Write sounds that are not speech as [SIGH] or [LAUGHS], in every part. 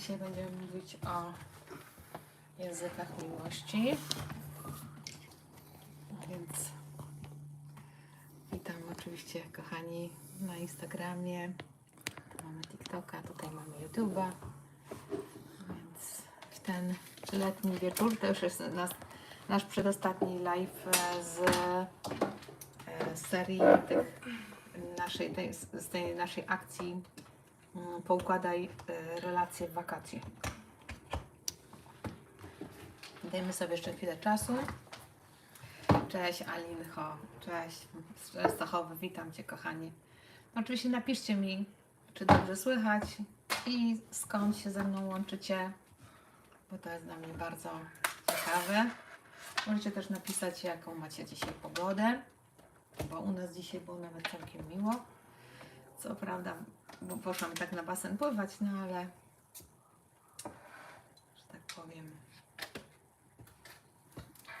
Dzisiaj będziemy mówić o językach miłości. Więc witam oczywiście kochani na Instagramie. Mamy TikToka, tutaj mamy YouTube'a. Więc w ten letni wieczór to już jest nas, nasz przedostatni live e, z e, serii tych naszej, tej, z tej naszej akcji Poukładaj e, relacje w wakacje. Dajmy sobie jeszcze chwilę czasu. Cześć Alincho, cześć z Częstochowy, witam Cię kochani. Oczywiście napiszcie mi, czy dobrze słychać i skąd się ze mną łączycie, bo to jest dla mnie bardzo ciekawe. Możecie też napisać, jaką macie dzisiaj pogodę, bo u nas dzisiaj było nawet całkiem miło. Co prawda, bo poszłam tak na basen pływać, no ale, że tak powiem,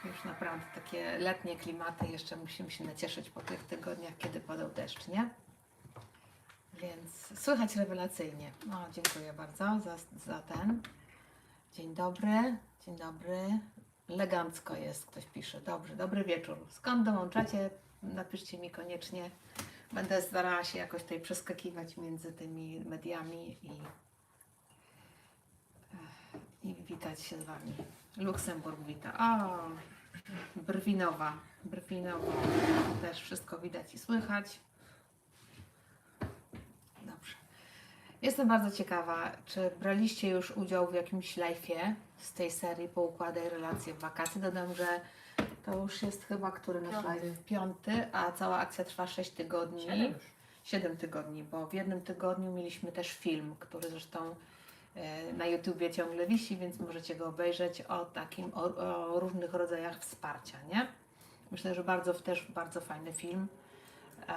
już naprawdę takie letnie klimaty jeszcze musimy się nacieszyć po tych tygodniach, kiedy padał deszcz, nie? Więc słychać rewelacyjnie. No, dziękuję bardzo za, za ten. Dzień dobry, dzień dobry. Elegancko jest, ktoś pisze. Dobrze, dobry wieczór. Skąd dołączacie? Napiszcie mi koniecznie. Będę starała się jakoś tutaj przeskakiwać między tymi mediami i, i witać się z Wami. Luksemburg wita. O, Brwinowa. Brwinowa. Też wszystko widać i słychać. Dobrze. Jestem bardzo ciekawa, czy braliście już udział w jakimś live'ie z tej serii Poukładaj relacje w wakacje. Dodam, że to już jest chyba który nasz Piąty. live? Piąty, a cała akcja trwa 6 tygodni. Siedem już. 7 tygodni, bo w jednym tygodniu mieliśmy też film, który zresztą e, na YouTubie ciągle wisi, więc możecie go obejrzeć o takim, o, o różnych rodzajach wsparcia, nie? Myślę, że bardzo, też bardzo fajny film e,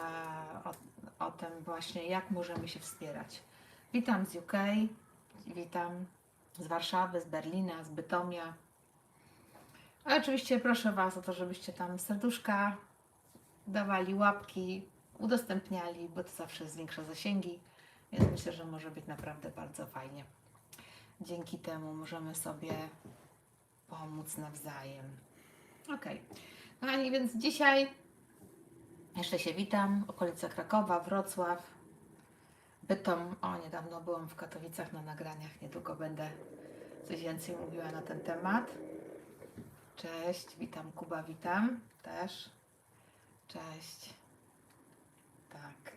o, o tym właśnie, jak możemy się wspierać. Witam z UK, witam z Warszawy, z Berlina, z Bytomia. A oczywiście proszę Was o to, żebyście tam serduszka dawali łapki, udostępniali, bo to zawsze zwiększa zasięgi, więc myślę, że może być naprawdę bardzo fajnie. Dzięki temu możemy sobie pomóc nawzajem. Ok, kochani, więc dzisiaj jeszcze się witam. Okolica Krakowa, Wrocław, Bytom. O, niedawno byłam w Katowicach na nagraniach, niedługo będę coś więcej mówiła na ten temat. Cześć, witam Kuba, witam też. Cześć. Tak.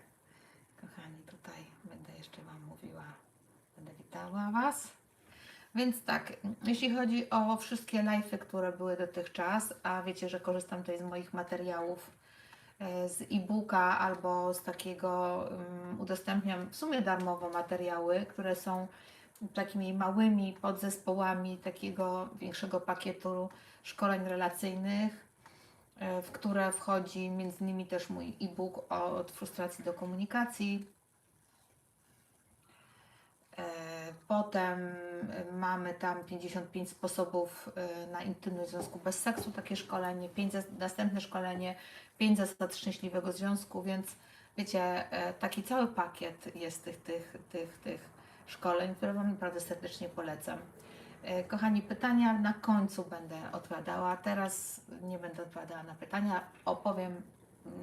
Kochani, tutaj będę jeszcze Wam mówiła, będę witała Was. Więc tak, jeśli chodzi o wszystkie live'y, które były dotychczas, a wiecie, że korzystam tutaj z moich materiałów e, z e-booka albo z takiego, um, udostępniam w sumie darmowo materiały, które są takimi małymi podzespołami takiego większego pakietu szkoleń relacyjnych, e, w które wchodzi między innymi też mój e-book od frustracji do komunikacji. E, Potem mamy tam 55 sposobów e, na intymny związku bez seksu, takie szkolenie, 5 zas- następne szkolenie, 5 zasad szczęśliwego związku, więc wiecie, taki cały pakiet jest tych, tych, tych, tych szkoleń, które Wam naprawdę serdecznie polecam. E, Kochani, pytania na końcu będę odpowiadała. Teraz nie będę odpowiadała na pytania. Opowiem, mm,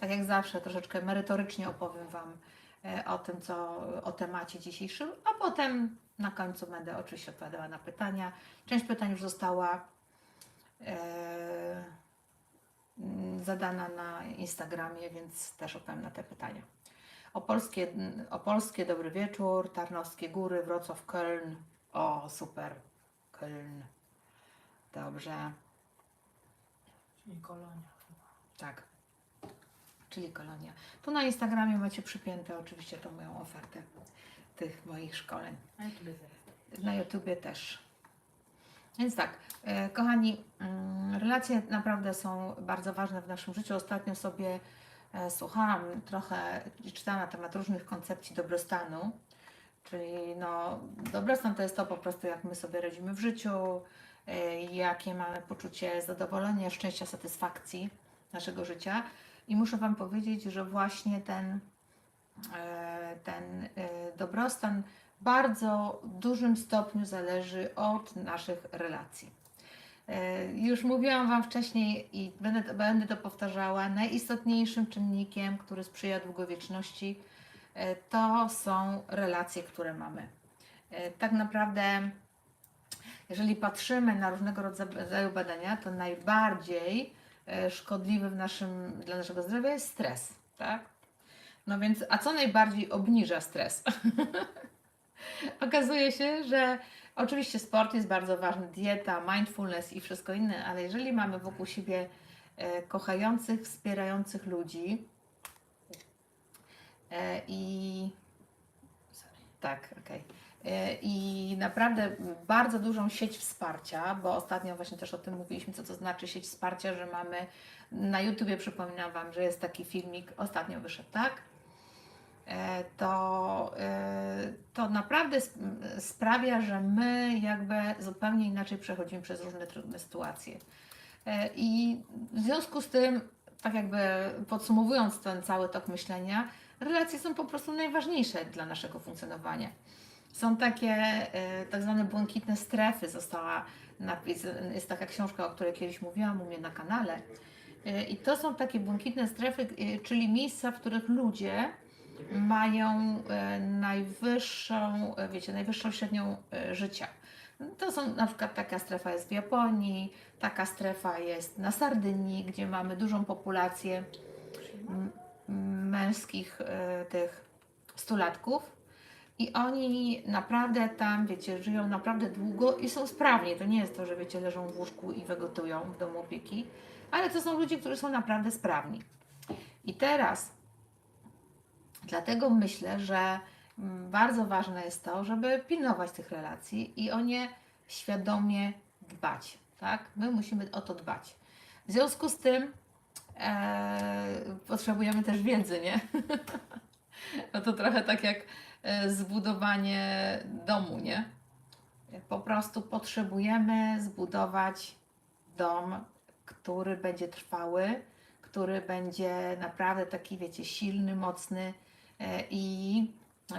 tak jak zawsze, troszeczkę merytorycznie opowiem Wam e, o tym, co o temacie dzisiejszym, a potem na końcu będę oczywiście odpowiadała na pytania. Część pytań już została e, mm, zadana na Instagramie, więc też odpowiem na te pytania. Opolskie, Opolskie, dobry wieczór, Tarnowskie Góry, Wrocław, Köln. O, super, Köln. Dobrze, Czyli kolonia. tak. Czyli kolonia. Tu na Instagramie macie przypięte oczywiście tą moją ofertę tych moich szkoleń. A ja tu bez Na YouTubie też. Więc tak, e, kochani, mm, relacje naprawdę są bardzo ważne w naszym życiu. Ostatnio sobie słuchałam trochę, i czytałam na temat różnych koncepcji dobrostanu. Czyli no, dobrostan to jest to po prostu, jak my sobie radzimy w życiu, e, jakie mamy poczucie zadowolenia, szczęścia, satysfakcji naszego życia. I muszę Wam powiedzieć, że właśnie ten, e, ten e, dobrostan bardzo dużym stopniu zależy od naszych relacji. E, Już mówiłam Wam wcześniej i będę, będę to powtarzała, najistotniejszym czynnikiem, który sprzyja długowieczności, e, to są relacje, które mamy. E, Tak naprawdę, jeżeli patrzymy na różnego rodzaju badania, to najbardziej szkodliwy w naszym, dla naszego zdrowia jest stres, tak? No więc, a co najbardziej obniża stres? [LAUGHS] Okazuje się, że oczywiście sport jest bardzo ważny, dieta, mindfulness i wszystko inne, ale jeżeli mamy wokół siebie e, kochających, wspierających ludzi e, i tak, okej. E, I naprawdę bardzo dużą sieć wsparcia, bo ostatnio właśnie też o tym mówiliśmy, co to znaczy sieć wsparcia, że mamy na YouTubie, przypominam Wam, że jest taki filmik, ostatnio wyszedł, tak? E, To, e, to naprawdę sp- sprawia, że my jakby zupełnie inaczej przechodzimy przez różne trudne sytuacje. E, I w związku z tym, tak jakby podsumowując ten cały tok myślenia, relacje są po prostu najważniejsze dla naszego funkcjonowania. Są takie tak zwane błękitne strefy, została jest taka książka, o której kiedyś mówiłam u mnie na kanale. I to są takie błękitne strefy, czyli miejsca, w których ludzie mają e, najwyższą, e, wiecie, najwyższą średnią e, życia. To są na przykład taka strefa jest w Japonii, taka strefa jest na Sardynii, gdzie mamy dużą populację męskich tych stulatków. I oni naprawdę tam, wiecie, żyją naprawdę długo i są sprawni. To nie jest to, że wiecie, leżą w łóżku i wegetują w domu opieki, ale to są ludzie, którzy są naprawdę sprawni. I teraz, dlatego myślę, że mm, bardzo ważne jest to, żeby pilnować tych relacji i o nie świadomie dbać. Tak? My musimy o to dbać. W związku z tym e, potrzebujemy też wiedzy, nie? [LAUGHS] no to trochę tak jak e, zbudowanie domu, nie? Po prostu potrzebujemy zbudować dom, który będzie trwały, który będzie naprawdę taki, wiecie, silny, mocny i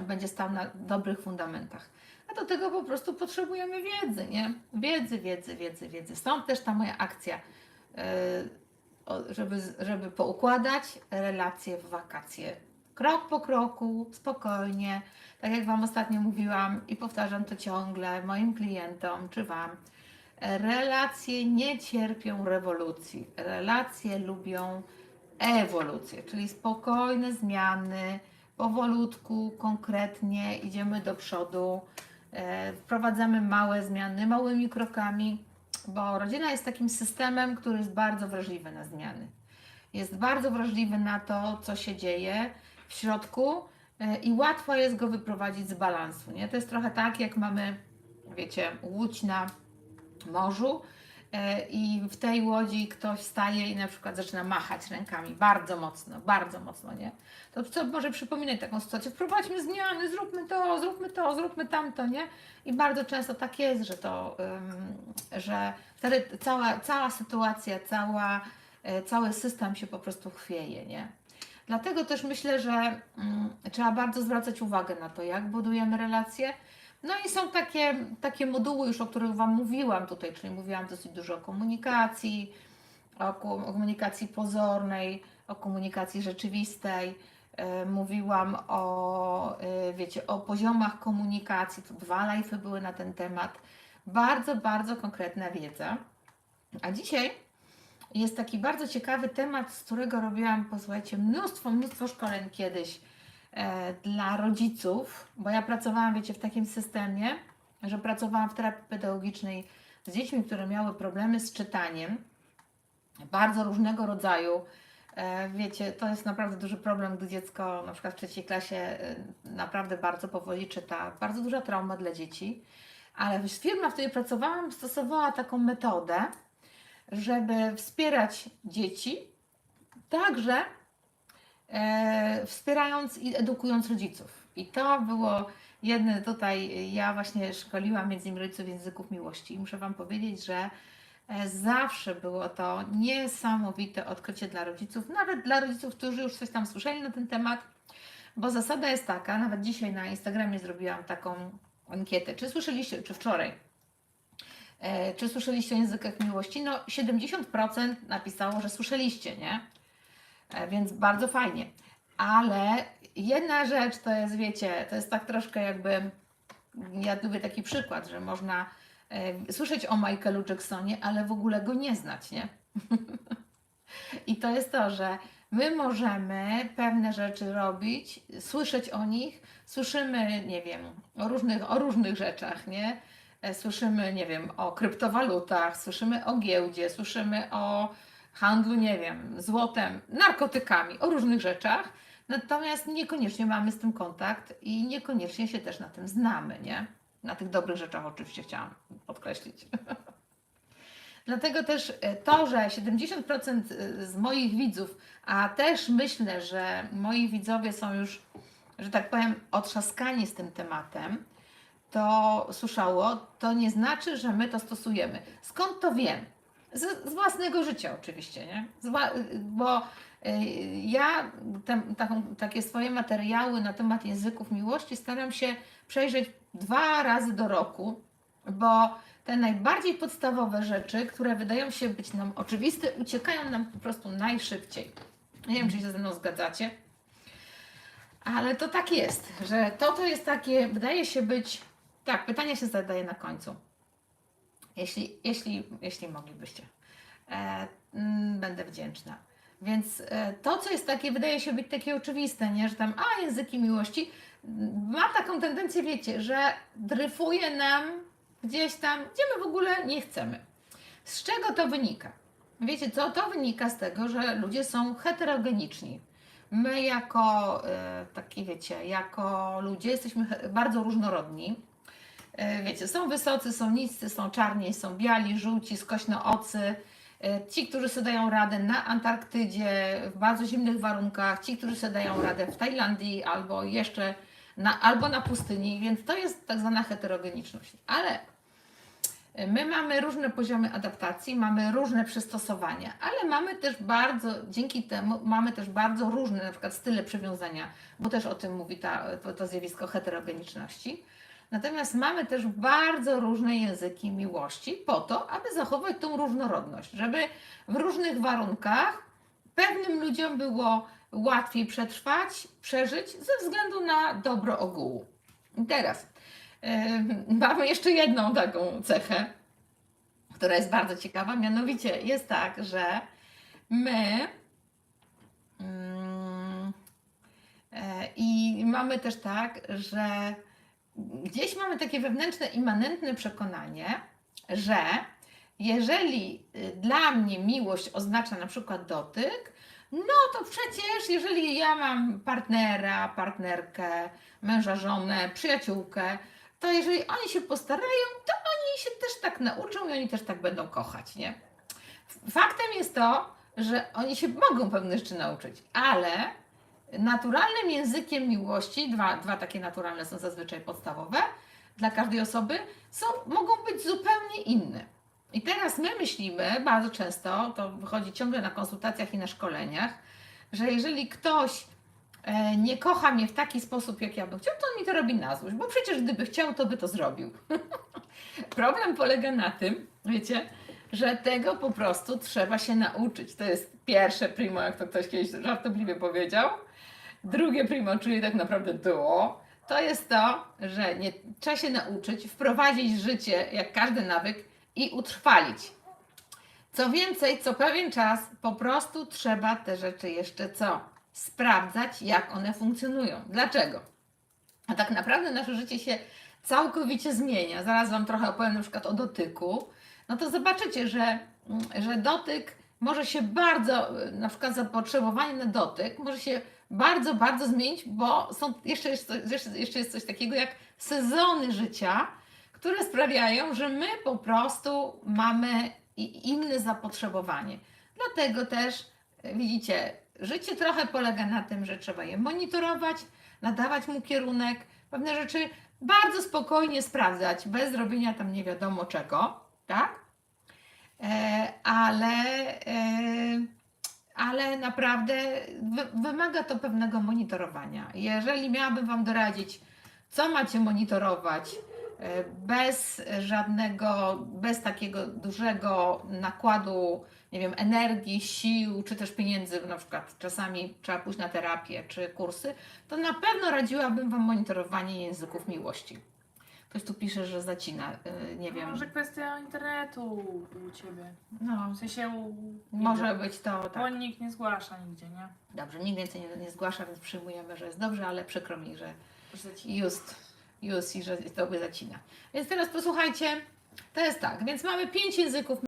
będzie stał na dobrych fundamentach. A do tego po prostu potrzebujemy wiedzy, nie? Wiedzy, wiedzy, wiedzy, wiedzy. Stąd też ta moja akcja, e, żeby, żeby poukładać relacje w wakacje. Krok po kroku, spokojnie. Tak jak Wam ostatnio mówiłam i powtarzam to ciągle moim klientom czy Wam. Relacje nie cierpią rewolucji. Relacje lubią ewolucję, czyli spokojne zmiany, powolutku, konkretnie idziemy do przodu, e, wprowadzamy małe zmiany, małymi krokami, bo rodzina jest takim systemem, który jest bardzo wrażliwy na zmiany. Jest bardzo wrażliwy na to, co się dzieje w środku e, i łatwo jest go wyprowadzić z balansu. Nie? To jest trochę tak, jak mamy, wiecie, łódź na morzu i w tej łodzi ktoś staje i na przykład zaczyna machać rękami bardzo mocno, bardzo mocno, nie? To co może przypominać taką sytuację? Wprowadźmy zmiany, zróbmy to, zróbmy to, zróbmy tamto, nie? I bardzo często tak jest, że to, że wtedy cała, cała sytuacja, cała, e, cały system się po prostu chwieje, nie? Dlatego też myślę, że mm, trzeba bardzo zwracać uwagę na to, jak budujemy relacje. No i są takie, takie moduły już, o których Wam mówiłam tutaj, czyli mówiłam dosyć dużo o komunikacji, o, komunikacji pozornej, o komunikacji rzeczywistej. E, Mówiłam o, e, wiecie, o poziomach komunikacji. Tu dwa live'y były na ten temat. Bardzo, bardzo konkretna wiedza. A dzisiaj jest taki bardzo ciekawy temat, z którego robiłam, posłuchajcie, mnóstwo, mnóstwo szkoleń kiedyś dla rodziców, bo ja pracowałam, wiecie, w takim systemie, że pracowałam w terapii pedagogicznej z dziećmi, które miały problemy z czytaniem, bardzo różnego rodzaju. E, Wiecie, to jest naprawdę duży problem, gdy dziecko na przykład w trzeciej klasie e, naprawdę bardzo powoli czyta. Bardzo duża trauma dla dzieci. Ale firma, w której pracowałam, stosowała taką metodę, żeby wspierać dzieci, także e, wspierając i edukując rodziców. I to było jedne tutaj, ja właśnie szkoliłam między innymi rodziców języków miłości i muszę Wam powiedzieć, że e, zawsze było to niesamowite odkrycie dla rodziców, nawet dla rodziców, którzy już coś tam słyszeli na ten temat, Bo zasada jest taka, nawet dzisiaj na Instagramie zrobiłam taką ankietę. Czy słyszeliście, czy wczoraj, e, czy słyszeliście o językach miłości? No 70% napisało, że słyszeliście, nie? E, więc bardzo fajnie. Ale jedna rzecz to jest, wiecie, to jest tak troszkę jakby, ja lubię taki przykład, że można e, słyszeć o Michaelu Jacksonie, ale w ogóle go nie znać, nie? [LAUGHS] I to jest to, że my możemy pewne rzeczy robić, słyszeć o nich, słyszymy, nie wiem, o różnych, o różnych rzeczach, nie? E, Słyszymy, nie wiem, o kryptowalutach, słyszymy o giełdzie, słyszymy o handlu, nie wiem, złotem, narkotykami, o różnych rzeczach, natomiast niekoniecznie mamy z tym kontakt i niekoniecznie się też na tym znamy, nie? Na tych dobrych rzeczach oczywiście chciałam podkreślić. [LAUGHS] Dlatego też e, to, że 70% z moich widzów, a też myślę, że moi widzowie są już, że tak powiem, otrzaskani z tym tematem, to słyszało, to nie znaczy, że my to stosujemy. Skąd to wiem? Z, z własnego życia oczywiście, nie? Bo y, ja taką, takie swoje materiały na temat języków miłości staram się przejrzeć dwa razy do roku, bo te najbardziej podstawowe rzeczy, które wydają się być nam oczywiste, uciekają nam po prostu najszybciej. Nie wiem, czy się ze mną zgadzacie, ale to tak jest, że to to jest takie, wydaje się być, tak, pytanie się zadaje na końcu. Jeśli, jeśli, jeśli moglibyście. E, mm, będę wdzięczna. Więc e, to, co jest takie, wydaje się być takie oczywiste, nie? że tam, a języki miłości, m, ma taką tendencję, wiecie, że dryfuje nam gdzieś tam, gdzie my w ogóle nie chcemy. Z czego to wynika? Wiecie co? To wynika z tego, że ludzie są heterogeniczni. My jako e, taki, wiecie, jako ludzie jesteśmy bardzo różnorodni. E, Wiecie, są wysocy, są niscy, są czarni, są biali, żółci, skośnoocy. E, Ci, którzy sobie dają radę na Antarktydzie w bardzo zimnych warunkach, ci, którzy sobie dają radę w Tajlandii albo jeszcze na, albo na pustyni, więc to jest tak zwana heterogeniczność. Ale e, my mamy różne poziomy adaptacji, mamy różne przystosowania, ale mamy też bardzo, dzięki temu mamy też bardzo różne na przykład style przywiązania, bo też o tym mówi ta, to, to zjawisko heterogeniczności. Natomiast mamy też bardzo różne języki miłości po to, aby zachować tą różnorodność, żeby w różnych warunkach pewnym ludziom było łatwiej przetrwać, przeżyć ze względu na dobro ogółu. I teraz em, [LAUGHS] mamy jeszcze jedną taką cechę, która jest bardzo ciekawa, mianowicie jest tak, że my e, i mamy też tak, że gdzieś mamy takie wewnętrzne, immanentne przekonanie, że jeżeli y, dla mnie miłość oznacza na przykład dotyk, no to przecież jeżeli ja mam partnera, partnerkę, męża, żonę, przyjaciółkę, to jeżeli oni się postarają, to oni się też tak nauczą i oni też tak będą kochać, nie? Faktem jest to, że oni się mogą pewne rzeczy nauczyć, ale naturalnym językiem miłości, dwa, dwa takie naturalne są zazwyczaj podstawowe dla każdej osoby, są, mogą być zupełnie inne. I teraz my myślimy bardzo często, to wychodzi ciągle na konsultacjach i na szkoleniach, że jeżeli ktoś e, nie kocha mnie w taki sposób, jak ja bym chciał, to on mi to robi na złość, bo przecież gdyby chciał, to by to zrobił. [LAUGHS] Problem polega na tym, wiecie, że tego po prostu trzeba się nauczyć. To jest pierwsze primo, jak to ktoś kiedyś żartobliwie powiedział. Drugie primo, czyli tak naprawdę duo, to jest to, że nie, trzeba się nauczyć wprowadzić życie, jak każdy nawyk, i utrwalić. Co więcej, co pewien czas po prostu trzeba te rzeczy jeszcze co? Sprawdzać, jak one funkcjonują. Dlaczego? A tak naprawdę nasze życie się całkowicie zmienia. Zaraz Wam trochę opowiem na przykład o dotyku. No to zobaczycie, że, że dotyk może się bardzo, na przykład zapotrzebowanie na dotyk może się bardzo, bardzo zmienić, bo są, jeszcze, jest, jeszcze, jeszcze jest coś takiego jak sezony życia, które sprawiają, że my po prostu mamy inne zapotrzebowanie. Dlatego też e, widzicie, życie trochę polega na tym, że trzeba je monitorować, nadawać mu kierunek, pewne rzeczy bardzo spokojnie sprawdzać, bez robienia tam nie wiadomo czego, tak? E, ale, e, ale naprawdę wy, wymaga to pewnego monitorowania. Jeżeli miałabym Wam doradzić, co macie monitorować, e, bez żadnego, bez takiego dużego nakładu, nie wiem, energii, sił, czy też pieniędzy, na przykład czasami trzeba pójść na terapię czy kursy, to na pewno radziłabym Wam monitorowanie języków miłości. Ktoś tu pisze, że zacina, e, nie wiem. Może kwestia internetu u Ciebie. No, W sensie u... może być to Bo tak. nikt nie zgłasza nigdzie, nie? Dobrze, nikt więcej nie, nie zgłasza, więc przyjmujemy, że jest dobrze, ale przykro mi, że Że ci- just, just i że to by zacina. Więc teraz posłuchajcie, to jest tak, więc mamy pięć języków